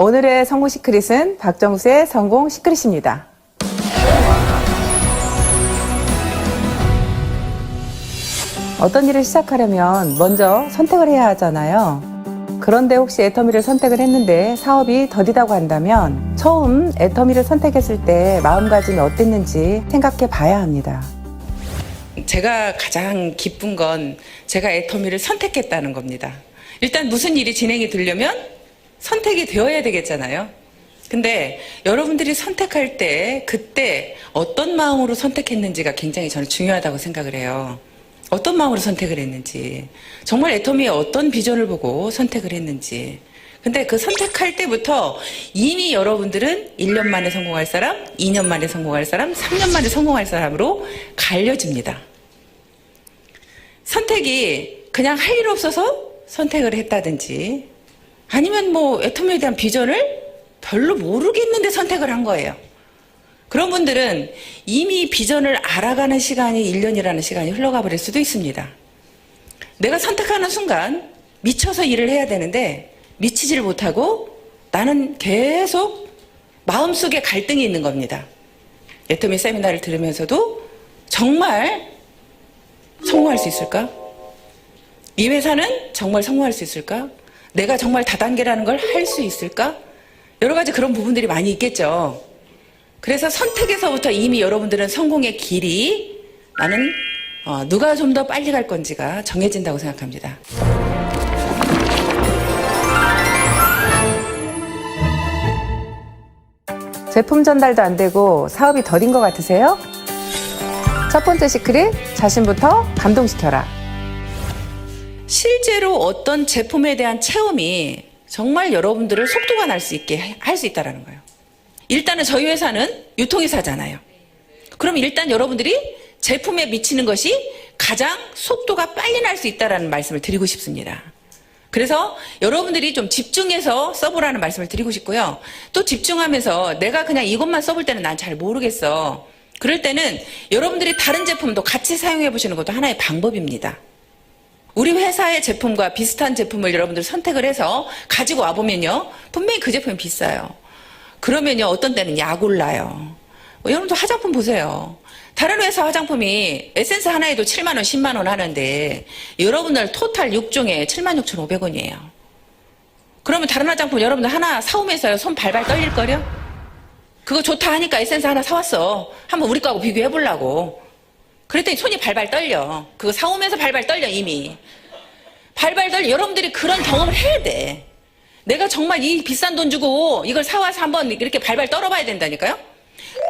오늘의 성공 시크릿은 박정수의 성공 시크릿입니다. 어떤 일을 시작하려면 먼저 선택을 해야 하잖아요. 그런데 혹시 애터미를 선택을 했는데 사업이 더디다고 한다면 처음 애터미를 선택했을 때 마음가짐이 어땠는지 생각해 봐야 합니다. 제가 가장 기쁜 건 제가 애터미를 선택했다는 겁니다. 일단 무슨 일이 진행이 되려면 선택이 되어야 되겠잖아요. 근데 여러분들이 선택할 때 그때 어떤 마음으로 선택했는지가 굉장히 저는 중요하다고 생각을 해요. 어떤 마음으로 선택을 했는지, 정말 애터미의 어떤 비전을 보고 선택을 했는지. 근데 그 선택할 때부터 이미 여러분들은 1년 만에 성공할 사람, 2년 만에 성공할 사람, 3년 만에 성공할 사람으로 갈려집니다. 선택이 그냥 할 일 없어서 선택을 했다든지 아니면 뭐 애터미에 대한 비전을 별로 모르겠는데 선택을 한 거예요. 그런 분들은 이미 비전을 알아가는 시간이 1년이라는 시간이 흘러가 버릴 수도 있습니다. 내가 선택하는 순간 미쳐서 일을 해야 되는데 미치지를 못하고 나는 계속 마음속에 갈등이 있는 겁니다. 애터미 세미나를 들으면서도 정말 성공할 수 있을까? 이 회사는 정말 성공할 수 있을까? 내가 정말 다단계라는 걸 할 수 있을까? 여러 가지 그런 부분들이 많이 있겠죠. 그래서 선택에서부터 이미 여러분들은 성공의 길이 나는 어, 누가 좀 더 빨리 갈 건지가 정해진다고 생각합니다. 제품 전달도 안 되고 사업이 더딘 것 같으세요? 첫 번째 시크릿, 자신부터 감동시켜라. 실제로 어떤 제품에 대한 체험이 정말 여러분들을 속도가 날 수 있게 할 수 있다라는 거예요. 일단은 저희 회사는 유통회사잖아요. 그럼 일단 여러분들이 제품에 미치는 것이 가장 속도가 빨리 날 수 있다라는 말씀을 드리고 싶습니다. 그래서 여러분들이 좀 집중해서 써보라는 말씀을 드리고 싶고요. 또 집중하면서 내가 그냥 이것만 써볼 때는 난 잘 모르겠어. 그럴 때는 여러분들이 다른 제품도 같이 사용해 보시는 것도 하나의 방법입니다. 우리 회사의 제품과 비슷한 제품을 여러분들 선택을 해서 가지고 와보면요. 분명히 그 제품이 비싸요. 그러면요. 어떤 때는 약 올라요. 뭐 여러분도 화장품 보세요. 다른 회사 화장품이 에센스 하나에도 7만원, 10만원 하는데 여러분들 토탈 6종에 7만 6천5백원이에요 그러면 다른 화장품 여러분들 하나 사오면서 손 발발 떨릴거려? 그거 좋다 하니까 에센스 하나 사왔어. 한번 우리 거하고 비교해 보려고. 그랬더니 손이 발발 떨려. 그거 사오면서 발발 떨려, 이미. 발발 떨려. 여러분들이 그런 경험을 해야 돼. 내가 정말 이 비싼 돈 주고 이걸 사와서 한번 이렇게 발발 떨어봐야 된다니까요?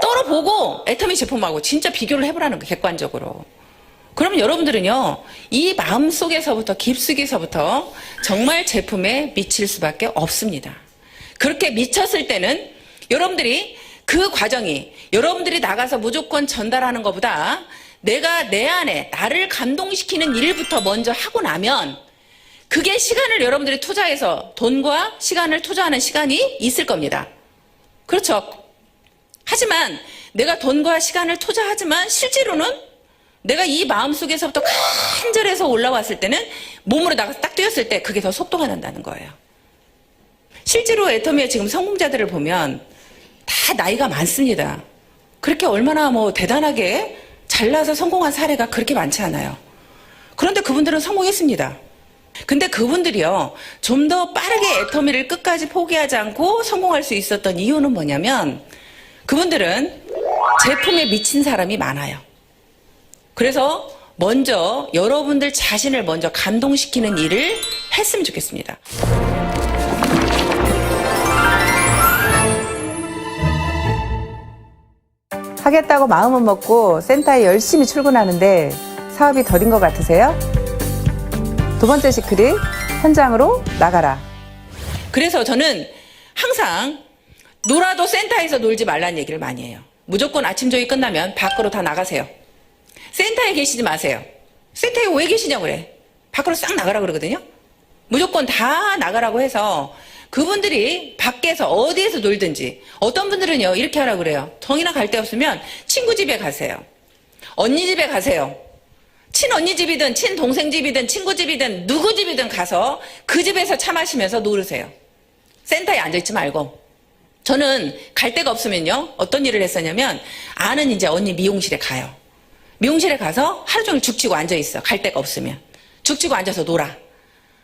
떨어보고 애터미 제품하고 진짜 비교를 해보라는 거, 객관적으로. 그러면 여러분들은요, 이 마음 속에서부터, 깊숙이서부터 정말 제품에 미칠 수밖에 없습니다. 그렇게 미쳤을 때는 여러분들이 그 과정이 여러분들이 나가서 무조건 전달하는 것보다 내가 내 안에 나를 감동시키는 일부터 먼저 하고 나면 그게 시간을 여러분들이 투자해서 돈과 시간을 투자하는 시간이 있을 겁니다. 그렇죠. 하지만 내가 돈과 시간을 투자하지만 실제로는 내가 이 마음 속에서부터 간절해서 올라왔을 때는 몸으로 나가서 딱 뛰었을 때 그게 더 속도가 난다는 거예요. 실제로 애터미의 지금 성공자들을 보면 다 나이가 많습니다. 그렇게 얼마나 뭐 대단하게 잘나서 성공한 사례가 그렇게 많지 않아요. 그런데 그분들은 성공했습니다. 근데 그분들이요, 좀 더 빠르게 애터미를 끝까지 포기하지 않고 성공할 수 있었던 이유는 뭐냐면, 그분들은 제품에 미친 사람이 많아요. 그래서 먼저 여러분들 자신을 먼저 감동시키는 일을 했으면 좋겠습니다. 하겠다고 마음은 먹고 센터에 열심히 출근하는데 사업이 더딘 것 같으세요? 두 번째 시크릿, 현장으로 나가라. 그래서 저는 항상 놀아도 센터에서 놀지 말라는 얘기를 많이 해요. 무조건 아침 조회 끝나면 밖으로 다 나가세요. 센터에 계시지 마세요. 센터에 왜 계시냐고 그래. 밖으로 싹 나가라 그러거든요. 무조건 다 나가라고 해서 그분들이 밖에서 어디에서 놀든지 어떤 분들은요 이렇게 하라고 그래요. 정이나 갈 데 없으면 친구 집에 가세요. 언니 집에 가세요. 친언니 집이든 친동생 집이든 친구 집이든 누구 집이든 가서 그 집에서 차 마시면서 놀으세요. 센터에 앉아있지 말고. 저는 갈 데가 없으면요. 어떤 일을 했었냐면 아는 이제 언니 미용실에 가요. 미용실에 가서 하루 종일 죽치고 앉아있어. 갈 데가 없으면. 죽치고 앉아서 놀아.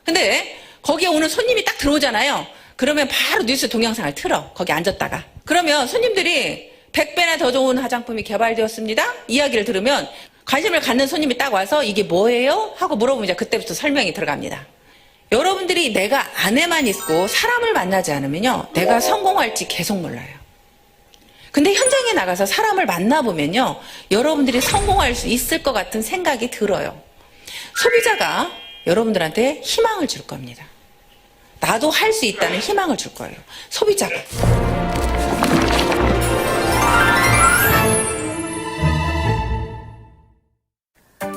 근데 거기에 오는 손님이 딱 들어오잖아요. 그러면 바로 뉴스 동영상을 틀어. 거기 앉았다가. 그러면 손님들이 100배나 더 좋은 화장품이 개발되었습니다. 이야기를 들으면 관심을 갖는 손님이 딱 와서 이게 뭐예요? 하고 물어보면 그때부터 설명이 들어갑니다. 여러분들이 내가 안에만 있고 사람을 만나지 않으면요. 내가 성공할지 계속 몰라요. 근데 현장에 나가서 사람을 만나보면요. 여러분들이 성공할 수 있을 것 같은 생각이 들어요. 소비자가 여러분들한테 희망을 줄 겁니다. 나도 할 수 있다는 희망을 줄 거예요. 소비자가.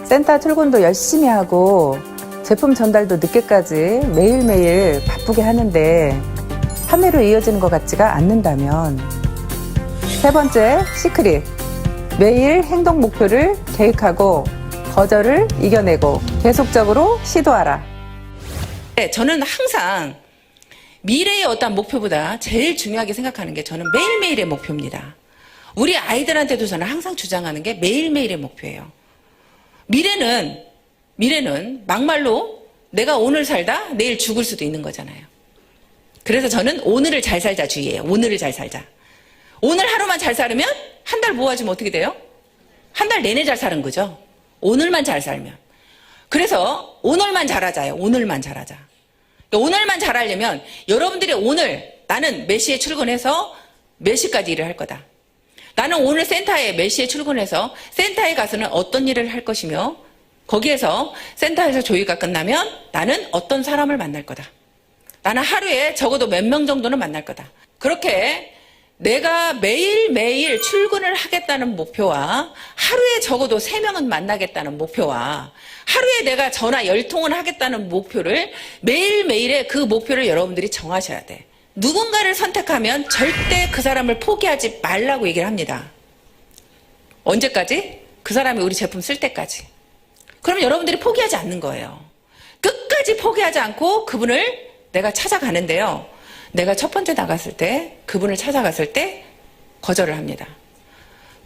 센터 출근도 열심히 하고 제품 전달도 늦게까지 매일매일 바쁘게 하는데 판매로 이어지는 것 같지가 않는다면 세 번째 시크릿 매일 행동 목표를 계획하고 거절을 이겨내고 계속적으로 시도하라 네, 저는 항상 미래의 어떤 목표보다 제일 중요하게 생각하는 게 저는 매일매일의 목표입니다. 우리 아이들한테도 저는 항상 주장하는 게 매일매일의 목표예요. 미래는, 미래는 막말로 내가 오늘 살다 내일 죽을 수도 있는 거잖아요. 그래서 저는 오늘을 잘 살자 주의예요. 오늘을 잘 살자. 오늘 하루만 잘 살면 한 달 모아지면 어떻게 돼요? 한 달 내내 잘 사는 거죠. 오늘만 잘 살면. 그래서 오늘만 잘하자요. 오늘만 잘하자. 오늘만 잘하려면 여러분들이 오늘 나는 몇 시에 출근해서 몇 시까지 일을 할 거다. 나는 오늘 센터에 몇 시에 출근해서 센터에 가서는 어떤 일을 할 것이며 거기에서 센터에서 조의가 끝나면 나는 어떤 사람을 만날 거다. 나는 하루에 적어도 몇 명 정도는 만날 거다. 그렇게 내가 매일매일 출근을 하겠다는 목표와 하루에 적어도 세명은 만나겠다는 목표와 하루에 내가 전화 열통은 하겠다는 목표를 매일매일의 그 목표를 여러분들이 정하셔야 돼. 누군가를 선택하면 절대 그 사람을 포기하지 말라고 얘기를 합니다. 언제까지? 그 사람이 우리 제품 쓸 때까지. 그럼 여러분들이 포기하지 않는 거예요. 끝까지 포기하지 않고 그분을 내가 찾아가는데요. 내가 첫 번째 나갔을 때, 그분을 찾아갔을 때 거절을 합니다.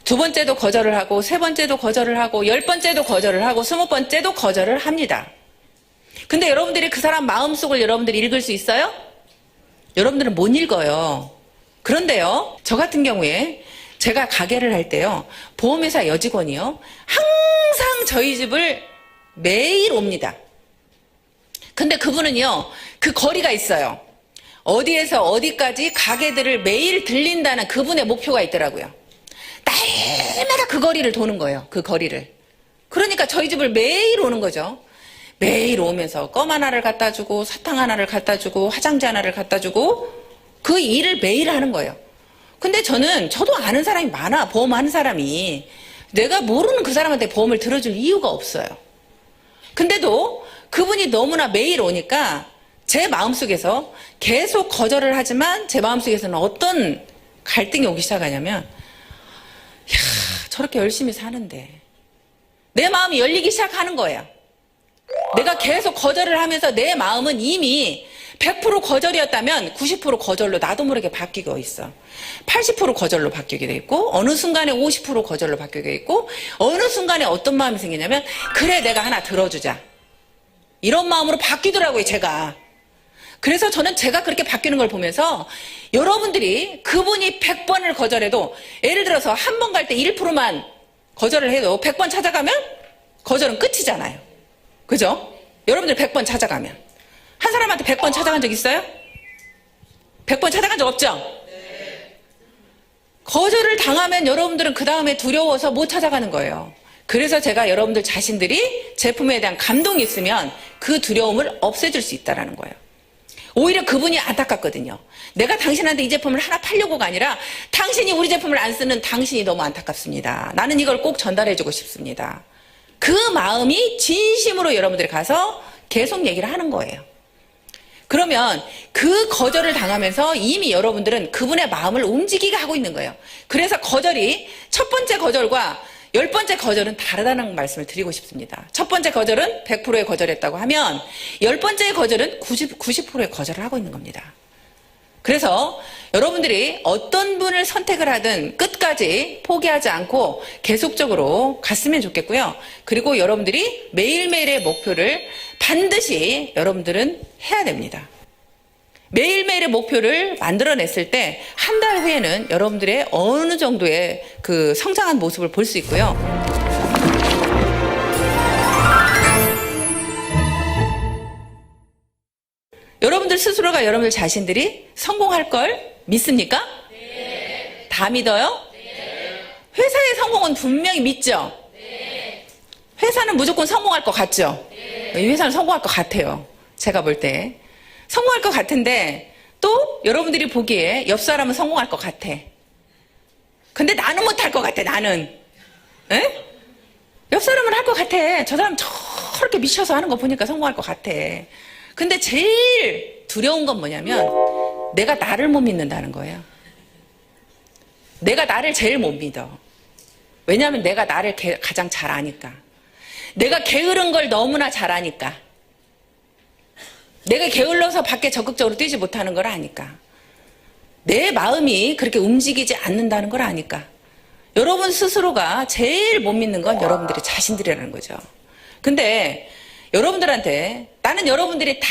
두 번째도 거절을 하고, 세 번째도 거절을 하고, 열 번째도 거절을 하고, 스무 번째도 거절을 합니다. 근데 여러분들이 그 사람 마음속을 여러분들이 읽을 수 있어요? 여러분들은 못 읽어요. 그런데요, 저 같은 경우에 제가 가게를 할 때요, 보험회사 여직원이요, 항상 저희 집을 매일 옵니다. 근데 그분은요, 그 거리가 있어요. 어디에서 어디까지 가게들을 매일 들린다는 그분의 목표가 있더라고요. 날마다 그 거리를 도는 거예요. 그 거리를. 그러니까 저희 집을 매일 오는 거죠. 매일 오면서 껌 하나를 갖다 주고 사탕 하나를 갖다 주고 화장지 하나를 갖다 주고 그 일을 매일 하는 거예요. 근데 저는 저도 아는 사람이 많아. 보험하는 사람이. 내가 모르는 그 사람한테 보험을 들어줄 이유가 없어요. 근데도 그분이 너무나 매일 오니까 제 마음속에서 계속 거절을 하지만 제 마음속에서는 어떤 갈등이 오기 시작하냐면 야 저렇게 열심히 사는데 내 마음이 열리기 시작하는 거예요. 내가 계속 거절을 하면서 내 마음은 이미 100% 거절이었다면 90% 거절로 나도 모르게 바뀌고 있어. 80% 거절로 바뀌게 돼 있고 어느 순간에 50% 거절로 바뀌게 있고 어느 순간에 어떤 마음이 생기냐면 그래 내가 하나 들어주자. 이런 마음으로 바뀌더라고요, 제가. 그래서 저는 제가 그렇게 바뀌는 걸 보면서 여러분들이 그분이 100번을 거절해도 예를 들어서 한 번 갈 때 1%만 거절을 해도 100번 찾아가면 거절은 끝이잖아요. 그죠? 여러분들 100번 찾아가면. 한 사람한테 100번 찾아간 적 있어요? 100번 찾아간 적 없죠? 거절을 당하면 여러분들은 그 다음에 두려워서 못 찾아가는 거예요. 그래서 제가 여러분들 자신들이 제품에 대한 감동이 있으면 그 두려움을 없애줄 수 있다는 거예요. 오히려 그분이 안타깝거든요. 내가 당신한테 이 제품을 하나 팔려고가 아니라 당신이 우리 제품을 안 쓰는 당신이 너무 안타깝습니다. 나는 이걸 꼭 전달해주고 싶습니다. 그 마음이 진심으로 여러분들이 가서 계속 얘기를 하는 거예요. 그러면 그 거절을 당하면서 이미 여러분들은 그분의 마음을 움직이게 하고 있는 거예요. 그래서 거절이 첫 번째 거절과 열 번째 거절은 다르다는 말씀을 드리고 싶습니다. 첫 번째 거절은 100%의 거절했다고 하면 열 번째의 거절은 90, 90%의 거절을 하고 있는 겁니다. 그래서 여러분들이 어떤 분을 선택을 하든 끝까지 포기하지 않고 계속적으로 갔으면 좋겠고요. 그리고 여러분들이 매일매일의 목표를 반드시 여러분들은 해야 됩니다. 매일매일의 목표를 만들어냈을 때 한 달 후에는 여러분들의 어느 정도의 그 성장한 모습을 볼 수 있고요. 여러분들 스스로가 여러분들 자신들이 성공할 걸 믿습니까? 다 믿어요? 회사의 성공은 분명히 믿죠? 회사는 무조건 성공할 것 같죠? 이 회사는 성공할 것 같아요. 제가 볼 때. 성공할 것 같은데 또 여러분들이 보기에 옆 사람은 성공할 것 같아. 근데 나는 못할 것 같아, 나는. 에? 옆 사람은 할 것 같아. 저 사람 저렇게 미쳐서 하는 거 보니까 성공할 것 같아. 근데 제일 두려운 건 뭐냐면 내가 나를 못 믿는다는 거예요. 내가 나를 제일 못 믿어. 왜냐하면 내가 나를 게- 가장 잘 아니까. 내가 게으른 걸 너무나 잘 아니까. 내가 게을러서 밖에 적극적으로 뛰지 못하는 걸 아니까. 내 마음이 그렇게 움직이지 않는다는 걸 아니까. 여러분 스스로가 제일 못 믿는 건 여러분들의 자신들이라는 거죠. 근데 여러분들한테 나는 여러분들이 다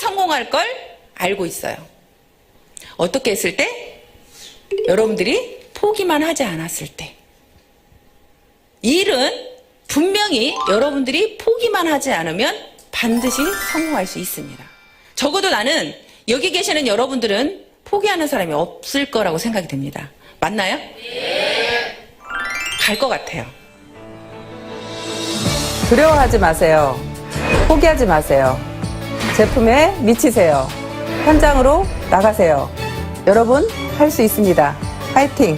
성공할 걸 알고 있어요. 어떻게 했을 때? 여러분들이 포기만 하지 않았을 때. 일은 분명히 여러분들이 포기만 하지 않으면 반드시 성공할 수 있습니다. 적어도 나는 여기 계시는 여러분들은 포기하는 사람이 없을 거라고 생각이 듭니다. 맞나요? 갈것 같아요. 두려워하지 마세요. 포기하지 마세요. 제품에 미치세요. 현장으로 나가세요. 여러분, 할 수 있습니다. 파이팅!